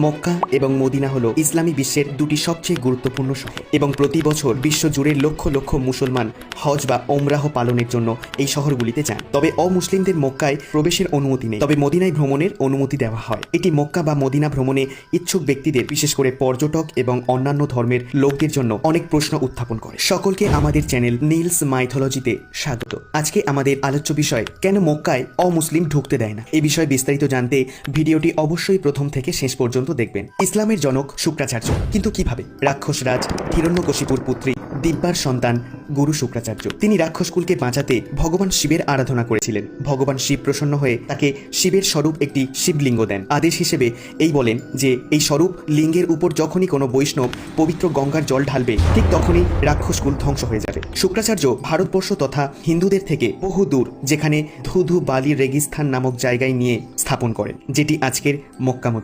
মক্কা এবং মদিনা হল ইসলামী বিশ্বের দুটি সবচেয়ে গুরুত্বপূর্ণ শহর। এবং প্রতি বছর বিশ্বজুড়ে লক্ষ লক্ষ মুসলমান হজ বা ওমরাহ পালনের জন্য এই শহরগুলিতে যান। তবে অমুসলিমদের মক্কায় প্রবেশের অনুমতি নেই। তবে মদিনায় ভ্রমণের অনুমতি দেওয়া হয়। এটি মক্কা বা মদিনা ভ্রমণে ইচ্ছুক ব্যক্তিদের, বিশেষ করে পর্যটক এবং অন্যান্য ধর্মের লোকদের জন্য অনেক প্রশ্ন উত্থাপন করে। সকলকে আমাদের চ্যানেল নীলস মাইথোলজিতে স্বাগত। আজকে আমাদের আলোচ্য বিষয়, কেন মক্কায় অমুসলিম ঢুকতে দেয় না? এ বিষয়ে বিস্তারিত জানতে ভিডিওটি অবশ্যই প্রথম থেকে শেষ পর্যন্ত দেখবেন, ইসলামের জনক শুক্রাচার্য। কিন্তু কীভাবে? রাক্ষস রাজ, হিরণ্যকশিপুর পুত্রী, দিব্যার সন্তান, গুরু শুক্রাচার্য। তিনি রাক্ষসকুলকে বাঁচাতে ভগবান শিবের আরাধনা করেছিলেন। ভগবান শিব প্রসন্ন হয়ে তাকে শিবের স্বরূপ একটি শিবলিঙ্গ দেন। আদেশ হিসেবে এই বলেন যে, এই স্বরূপ লিঙ্গের উপর যখনই কোনো বৈষ্ণব পবিত্র গঙ্গার জল ঢালবে, ঠিক তখনই রাক্ষসকুল ধ্বংস হয়ে যাবে। শুক্রাচার্য ভারতবর্ষ তথা হিন্দুদের থেকে বহু দূর, যেখানে ধুধু বালি রেগিস্থান নামক জায়গায় নিয়ে স্থাপন করেন, যেটি আজকের মক্কা মদিনা